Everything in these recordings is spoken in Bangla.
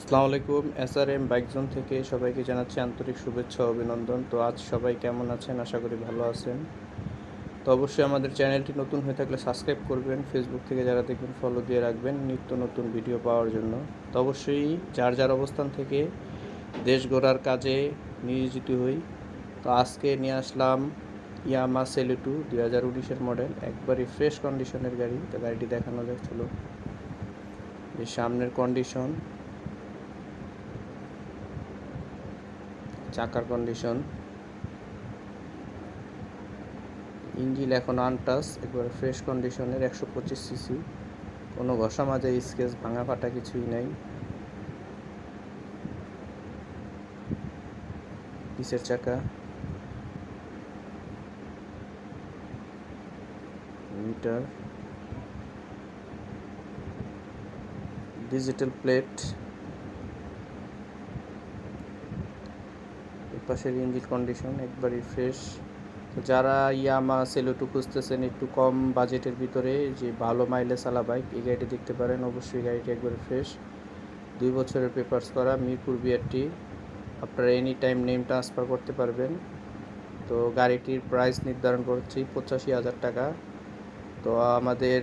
আসসালামু আলাইকুম S R M bike zone থেকে সবাইকে জানাচ্ছি আন্তরিক শুভেচ্ছা অভিনন্দন। তো আজ সবাই কেমন আছেন? আশা করি ভালো আছেন। তো অবশ্যই আমাদের চ্যানেলটি নতুন হয়ে থাকলে সাবস্ক্রাইব করবেন ফেসবুক থেকে যারা দেখবেন ফলো দিয়ে রাখবেন নিত্য নতুন ভিডিও পাওয়ার জন্য। তো অবশ্যই যার যার অবস্থান থেকে দেশ গড়ার কাজে নিয়োজিত হই। তো আজকে নিয়ে আসলাম ইয়ামা সেলুটু দুই হাজার উনিশের মডেল একবারই ফ্রেশ কন্ডিশনের গাড়ি। তো গাড়িটি দেখানো যাচ্ছিল যে সামনের কন্ডিশন চাকার কন্ডিশন ইঞ্জিন এখন আনটাস একবারে ফ্রেশ কন্ডিশনের একশো পঁচিশ সিসি কোনো ঘষা মাজা স্কেচ ভাঙা ফাটা কিছুই নাই। পিসের চাকা। মিটার। ডিজিটাল প্লেট পাশের ইঞ্জিন কন্ডিশন একবারই ফ্রেশ যারা ইয়ামা, সেলোটু খুঁজতেছেন একটু কম বাজেটের ভিতরে, যে ভালো মাইলেজ আলা বাইক এই গাড়িটি দেখতে পারেন। অবশ্যই গাড়িটি একবারে ফ্রেশ দুই বছরের পেপার্স করা মিরপুর বিআরটি আপনারা এনি টাইম নেম ট্রান্সফার করতে পারবেন। তো গাড়িটির প্রাইস নির্ধারণ করছি পঁচাশি হাজার টাকা। তো আমাদের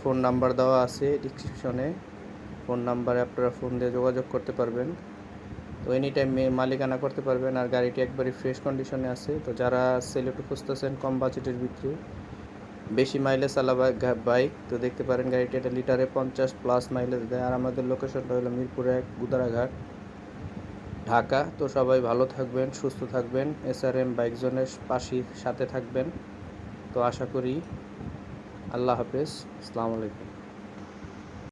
ফোন নাম্বার দেওয়া আছে ডিসক্রিপশনে ফোন নাম্বারে আপনারা ফোন দিয়ে যোগাযোগ করতে পারবেন। তো এনি টাইম মালিকানা করতে পারবেন আর গাড়িটি একবারে ফ্রেশ কন্ডিশনে আছে। তো যারা সেলেটু খুঁজতেছেন, কম বাজেটের ভিতরে। বেশি মাইলেজ আলা বাইক তো দেখতে পারেন গাড়িটি এটা লিটারে পঞ্চাশ প্লাস মাইলেজ দেয়। আর আমাদের লোকেশনটা হলো মিরপুর এক, গুদারাঘাট, ঢাকা। তো সবাই ভালো থাকবেন, সুস্থ থাকবেন। এস আর এম বাইক জোনের পাশে, সাথে থাকবেন। তো আশা করি আল্লাহ হাফেজ। আসসালামু আলাইকুম।